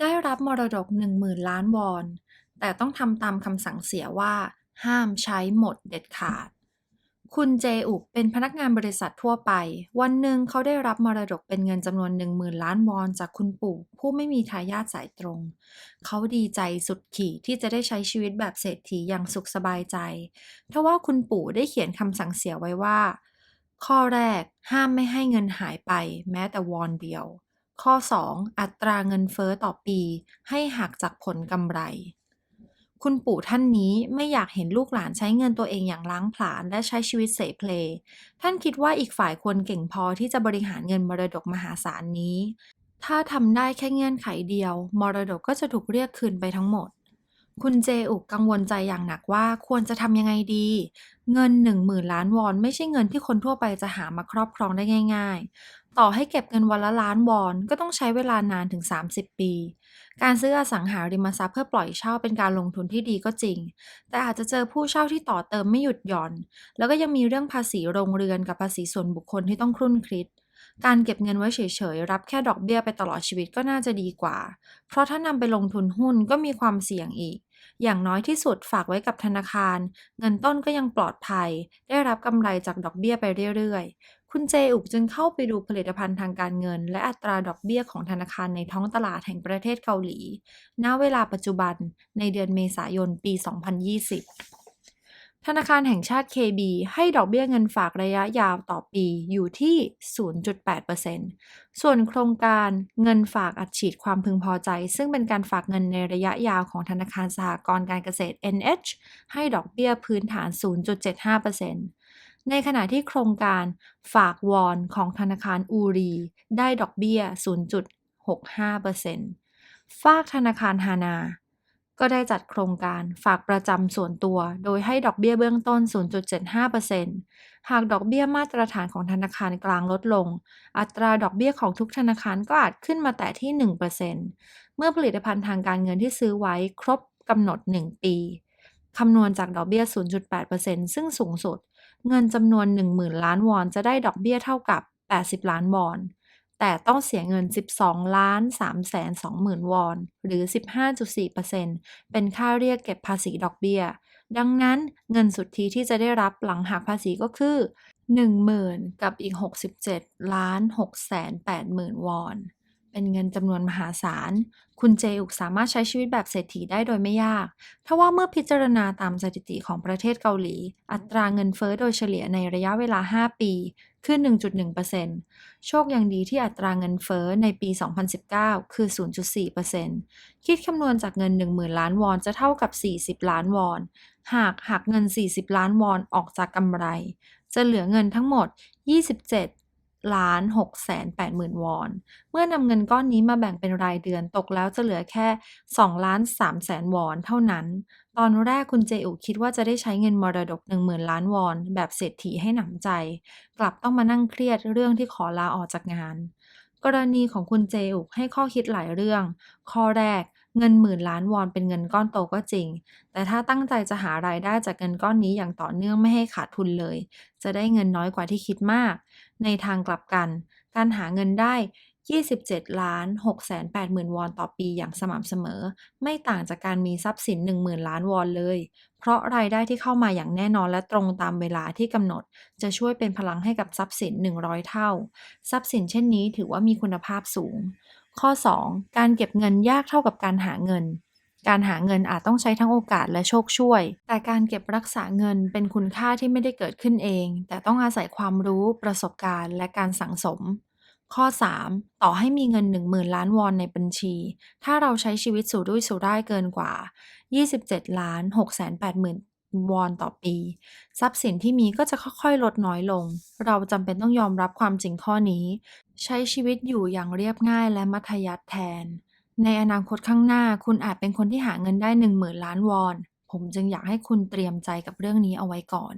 ได้รับมรดก 10,000 ล้านวอน แต่ต้องทำตามคำสั่งเสียว่า ห้ามใช้หมดเด็ดขาด คุณเจอุกเป็นพนักงานบริษัททั่วไป วันหนึ่งเขาได้รับมรดกเป็นเงินจำนวน 10,000 ล้านวอนจากคุณปู่ผู้ไม่มีทายาทสายตรง เขาดีใจสุดขีดที่จะได้ใช้ชีวิตแบบเศรษฐีอย่างสุขสบายใจทว่าคุณปู่ได้เขียนคำสั่งเสียไว้ว่า ข้อแรกห้ามไม่ให้เงินหายไป แม้แต่วอนเดียว ข้อ 2 อัตราเงินเฟ้อต่อปี ให้หักจากผลกำไร คุณปู่ท่านนี้ไม่อยากเห็นลูกหลานใช้เงินตัวเองอย่างล้างผลาญและใช้ชีวิตเสเพล ท่านคิดว่าอีกฝ่ายควรเก่งพอที่จะบริหารเงินมรดกมหาศาลนี้ ถ้าทำได้แค่เงื่อนไขเดียว มรดกก็จะถูกเรียกคืนไปทั้งหมดคุณเจอุกกังวลใจอย่างหนักว่าควรจะทำยังไงดี เงิน 10,000 ล้านวอนไม่ใช่เงินที่คนทั่วไปจะหามาครอบครองได้ง่ายๆ ต่อให้เก็บเงินวันละล้านวอนก็ต้องใช้เวลานานถึง 30 ปี การซื้ออสังหาริมทรัพย์เพื่อปล่อยเช่าเป็นการลงทุนที่ดีก็จริง แต่อาจจะเจอผู้เช่าที่ต่อเติมไม่หยุดหย่อน แล้วก็ยังมีเรื่องภาษีโรงเรือนกับภาษีส่วนบุคคลที่ต้องครุ่นคิด การเก็บเงินไว้เฉยๆ รับแค่ดอกเบี้ยไปตลอดชีวิตก็น่าจะดีกว่า เพราะถ้านำไปลงทุนหุ้นก็มีความเสี่ยงอีก อย่างน้อยที่สุดฝากไว้กับธนาคาร เงินต้นก็ยังปลอดภัย ได้รับกำไรจากดอกเบี้ยไปเรื่อยๆ คุณเจอุกจึงเข้าไปดูผลิตภัณฑ์ทางการเงิน และอัตราดอกเบี้ยของธนาคารในท้องตลาดแห่งประเทศเกาหลี ณ เวลาปัจจุบันในเดือนเมษายนปี 2020 ธนาคารแห่งชาติ KB ให้ดอกเบี้ยเงินฝากระยะยาวต่อปีอยู่ที่ 0.8%ส่วนโครงการเงินฝากอัดฉีดความพึงพอใจ ซึ่งเป็นการฝากเงินในระยะยาวของธนาคารสหกรณ์การเกษตร NH ให้ดอกเบี้ยพื้นฐาน 0.75% ในขณะที่โครงการฝากวอนของธนาคารอูรี ได้ดอกเบี้ย 0.65%ฝากธนาคารฮานา ก็ได้จัดโครงการฝากประจำส่วนตัว โดยให้ดอกเบี้ยเบื้องต้น 0.75%หากดอกเบี้ยมาตรฐานของธนาคารกลางลดลง อัตราดอกเบี้ยของทุกธนาคารก็อาจขึ้นมาแต่ที่ 1%เมื่อผลิตภัณฑ์ทางการเงินที่ซื้อไว้ครบกำหนด 1 ปีคำนวณจากดอกเบี้ย 0.8%ซึ่งสูงสุด เงินจำนวน 10,000 ล้านวอน จะได้ดอกเบี้ยเท่ากับ 80 ล้านวอน แต่ต้องเสียเงิน 12 ล้าน3แสน20,000 วอน หรือ 15.4%เป็นค่าเรียกเก็บภาษีดอกเบี้ย ดังนั้นเงินสุทธิที่จะได้รับหลังหักภาษีก็คือ 10,000 กับอีก 67 ล้าน6แสน80,000 วอน เป็นเงินจำนวนมหาศาล คุณเจอุกสามารถใช้ชีวิตแบบเศรษฐีได้โดยไม่ยาก ทว่าเมื่อพิจารณาตามสถิติของประเทศเกาหลี อัตราเงินเฟ้อโดยเฉลี่ยในระยะเวลา 5 ปีคือ1.1%โชคยังดีที่อัตราเงินเฟ้อในปี 2019 คือ 0.4%คิดคำนวณจากเงิน 10,000 ล้านวอนจะเท่ากับ 40 ล้านวอน หากหักเงิน 40 ล้านวอนออกจากกำไร จะเหลือเงินทั้งหมด 27 ล้าน6แสน8หมื่นวอน เมื่อนำเงินก้อนนี้มาแบ่งเป็นรายเดือนตกแล้วจะเหลือแค่2ล้าน3แสนวอนเท่านั้น ตอนแรกคุณเจอุคิดว่าจะได้ใช้เงินมรดก10,000ล้านวอน แบบเศรษฐีให้หนำใจ กลับต้องมานั่งเครียดเรื่องที่ขอลาออกจากงาน กรณีของคุณเจอุกให้ข้อคิดหลายเรื่อง ข้อแรกเงินหมื่นล้านวอนเป็นเงินก้อนโตก็จริง แต่ถ้าตั้งใจจะหารายได้จากเงินก้อนนี้อย่างต่อเนื่องไม่ให้ขาดทุนเลย จะได้เงินน้อยกว่าที่คิดมาก ในทางกลับกัน การหาเงินได้ 27 ล้าน6แสน8หมื่นวอนต่อปีอย่างสม่ำเสมอ ไม่ต่างจากการมีทรัพย์สิน 10,000 ล้านวอนเลย เพราะรายได้ที่เข้ามาอย่างแน่นอนและตรงตามเวลาที่กำหนด จะช่วยเป็นพลังให้กับทรัพย์สิน 100 เท่า ทรัพย์สินเช่นนี้ถือว่ามีคุณภาพสูง ข้อ 2 การเก็บเงินยากเท่ากับการหาเงินการหาเงินอาจต้องใช้ทั้งโอกาสและโชคช่วย แต่การเก็บรักษาเงินเป็นคุณค่าที่ไม่ได้เกิดขึ้นเอง แต่ต้องอาศัยความรู้ ประสบการณ์ และการสั่งสม ข้อ 3 ต่อให้มีเงิน 10,000 ล้านวอนในบัญชี ถ้าเราใช้ชีวิตสู่รุ่ยสู่ร่ายเกินกว่า 27 ล้าน6แสน8หมื่นวอนต่อปี ทรัพย์สินที่มีก็จะค่อยๆ ลดน้อยลง เราจำเป็นต้องยอมรับความจริงข้อนี้ ใช้ชีวิตอยู่อย่างเรียบง่ายและมัธยัสถ์แทน ในอนาคตข้างหน้าคุณอาจเป็นคนที่หาเงินได้ 10,000 ล้านวอน ผมจึงอยากให้คุณเตรียมใจกับเรื่องนี้เอาไว้ก่อน